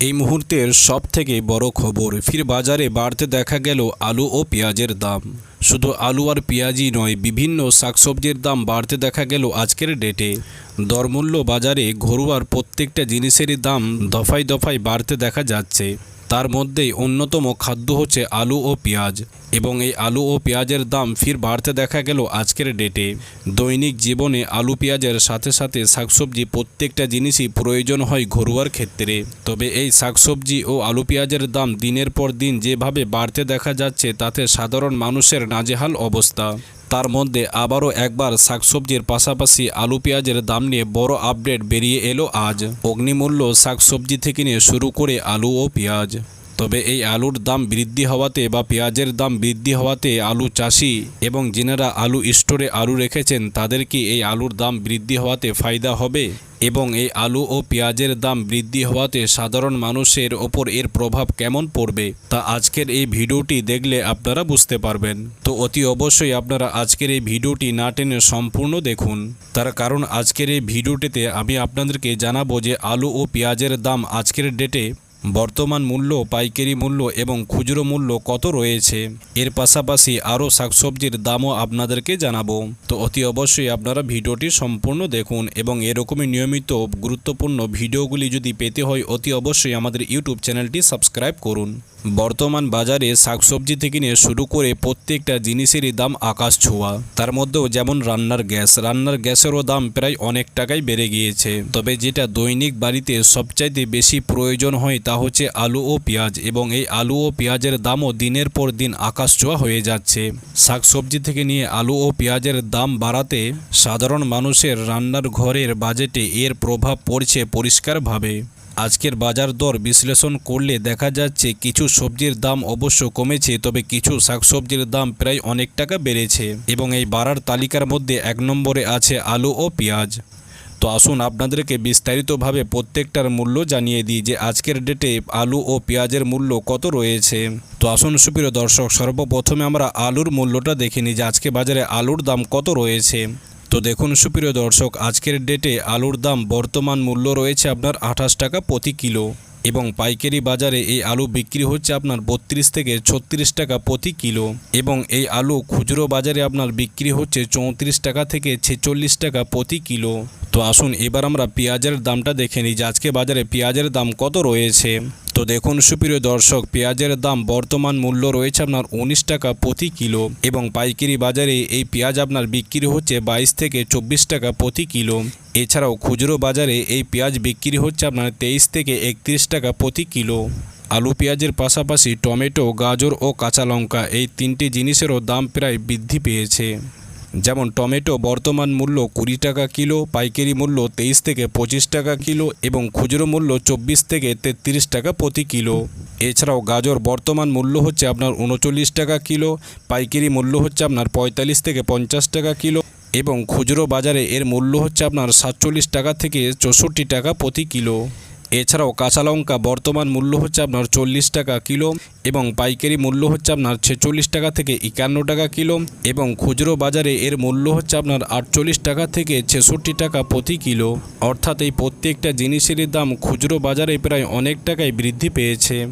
এই মুহূর্তের সব থেকে বড় খবর, ফির বাজারে বাড়তে দেখা গেল আলু ও পেঁয়াজের দাম। শুধু আলু আর পেঁয়াজই নয়, বিভিন্ন শাকসবজির দাম বাড়তে দেখা গেল আজকের ডেটে। দরমূল্য বাজারে ঘরোয়ার প্রত্যেকটা জিনিসেরই দাম দফায় দফায় বাড়তে দেখা যাচ্ছে। তার মধ্যেই অন্যতম খাদ্য হচ্ছে আলু ও পেঁয়াজ। এবং এই আলু ও পেঁয়াজের দাম ফির বাড়তে দেখা গেল আজকের ডেটে দৈনিক জীবনে আলু পেঁয়াজের সাথে সাথে শাকসবজি প্রত্যেকটা জিনিসই প্রয়োজন হয় ঘরোয়ার ক্ষেত্রে। তবে এই শাকসবজি ও আলু পেঁয়াজের দাম দিনের পর দিন যেভাবে বাড়তে দেখা যাচ্ছে, তাতে সাধারণ মানুষের নাজেহাল অবস্থা। তার মধ্যে আবারও একবার শাকসবজির পাশাপাশি আলু পেঁয়াজের দাম নিয়ে বড় আপডেট বেরিয়ে এলো আজ। অগ্নিমূল্য শাকসবজি থেকে নিয়ে শুরু করে আলু ও পেঁয়াজ। তবে এই আলুর দাম বৃদ্ধি হওয়াতে বা পেঁয়াজের দাম বৃদ্ধি হওয়াতে আলু চাষি এবং যেনারা আলু স্টোরে আলু রেখেছেন, তাদের কি এই আলুর দাম বৃদ্ধি হওয়াতে ফায়দা হবে? এবং এই আলু ও পেঁয়াজের দাম বৃদ্ধি হওয়াতে সাধারণ মানুষের ওপর এর প্রভাব কেমন পড়বে? তা আজকের এই ভিডিওটি দেখলে আপনারা বুঝতে পারবেন। তো অতি অবশ্যই আপনারা আজকের এই ভিডিওটি না টেনে সম্পূর্ণ দেখুন। তার কারণ আজকের এই ভিডিওটিতে আমি আপনাদেরকে জানাব যে আলু ও পেঁয়াজের দাম আজকের ডেটে বর্তমান মূল্য, পাইকারি মূল্য এবং খুচরো মূল্য কত রয়েছে? এর পাশাপাশি আরও শাকসবজির দামও আপনাদেরকে জানাব। তো অতি অবশ্যই আপনারা ভিডিওটি সম্পূর্ণ দেখুন এবং এরকমই নিয়মিত গুরুত্বপূর্ণ ভিডিওগুলি যদি পেতে হয়, অতি অবশ্যই আমাদের ইউটিউব চ্যানেলটি সাবস্ক্রাইব করুন। বর্তমান বাজারে শাকসবজি থেকে নিয়ে শুরু করে প্রত্যেকটা জিনিসেরই দাম আকাশ ছোঁয়া। তার মধ্যেও যেমন রান্নার গ্যাস, রান্নার গ্যাসেরও দাম প্রায় অনেক টাকাই বেড়ে গিয়েছে। তবে যেটা দৈনিক বাড়িতে সবচাইতে বেশি প্রয়োজন হয় তা হচ্ছে আলু ও পেঁয়াজ এবং এই আলু ও পেঁয়াজের দামও দিনের পর দিন আকাশ ছোঁয়া হয়ে যাচ্ছে। শাকসবজি থেকে নিয়ে আলু ও পেঁয়াজের দাম বাড়াতে সাধারণ মানুষের রান্নার ঘরের বাজেটে এর প্রভাব পড়ছে পরিষ্কারভাবে। আজকের বাজার দর বিশ্লেষণ করলে দেখা যাচ্ছে কিছু সবজির দাম অবশ্য কমেছে, তবে কিছু শাকসবজির দাম প্রায় অনেক টাকা বেড়েছে এবং এই বাড়ার তালিকার মধ্যে এক নম্বরে আছে আলু ও পেঁয়াজ। তো আসুন আপনাদেরকে বিস্তারিতভাবে প্রত্যেকটার মূল্য জানিয়ে দিই যে আজকের ডেটে আলু ও পেঁয়াজের মূল্য কত রয়েছে। তো আসুন সুপ্রিয় দর্শক, সর্বপ্রথমে আমরা আলুর মূল্যটা দেখে নিই যে আজকে বাজারে আলুর দাম কত রয়েছে। তো দেখুন সুপ্রিয় দর্শক, আজকের ডেটে আলুর দাম বর্তমান মূল্য রয়েছে আপনার আঠাশ টাকা প্রতি কিলো এবং পাইকারি বাজারে এই আলু বিক্রি হচ্ছে আপনার বত্রিশ থেকে ছত্রিশ টাকা প্রতি কিলো এবং এই আলু খুচরো বাজারে আপনার বিক্রি হচ্ছে চৌত্রিশ টাকা থেকে ছেচল্লিশ টাকা প্রতি কিলো। তো আসুন এবার আমরা পেঁয়াজের দামটা দেখে নিই যে আজকে বাজারে পেঁয়াজের দাম কত রয়েছে। তো দেখুন সুপ্রিয় দর্শক, পেঁয়াজের দাম বর্তমান মূল্য রয়েছে আপনার উনিশ টাকা প্রতি কিলো এবং পাইকারি বাজারে এই পেঁয়াজ আপনার বিক্রি হচ্ছে বাইশ থেকে চব্বিশ টাকা প্রতি কিলো। এছাড়াও খুচরো বাজারে এই পেঁয়াজ বিক্রি হচ্ছে আপনার তেইশ থেকে একত্রিশ টাকা প্রতি কিলো। আলু পেঁয়াজের পাশাপাশি টমেটো, গাজর ও কাঁচা লঙ্কা এই তিনটি জিনিসেরও দাম প্রায় বৃদ্ধি পেয়েছে। যেমন টমেটো বর্তমান মূল্য কুড়ি টাকা কিলো, পাইকারি মূল্য তেইশ থেকে পঁচিশ টাকা কিলো এবং খুচরো মূল্য চব্বিশ থেকে তেত্রিশ টাকা প্রতি কিলো। এছাড়াও গাজর বর্তমান মূল্য হচ্ছে আপনার উনচল্লিশ টাকা কিলো, পাইকারি মূল্য হচ্ছে আপনার পঁয়তাল্লিশ থেকে পঞ্চাশ টাকা কিলো এবং খুচরো বাজারে এর মূল্য হচ্ছে আপনার সাতচল্লিশ টাকা থেকে চৌষট্টি টাকা প্রতি কিলো। এছাড়াও কাঁচা লঙ্কা বর্তমান মূল্য হচ্ছে আপনার চল্লিশ টাকা কিলো এবং পাইকারি মূল্য হচ্ছে আপনার ছেচল্লিশ টাকা থেকে একান্ন টাকা কিলো এবং খুচরো বাজারে এর মূল্য হচ্ছে আপনার আটচল্লিশ টাকা থেকে ছেষট্টি টাকা প্রতি কিলো। অর্থাৎ এই প্রত্যেকটা জিনিসেরই দাম খুচরো বাজারে প্রায় অনেক টাকায় বৃদ্ধি পেয়েছে।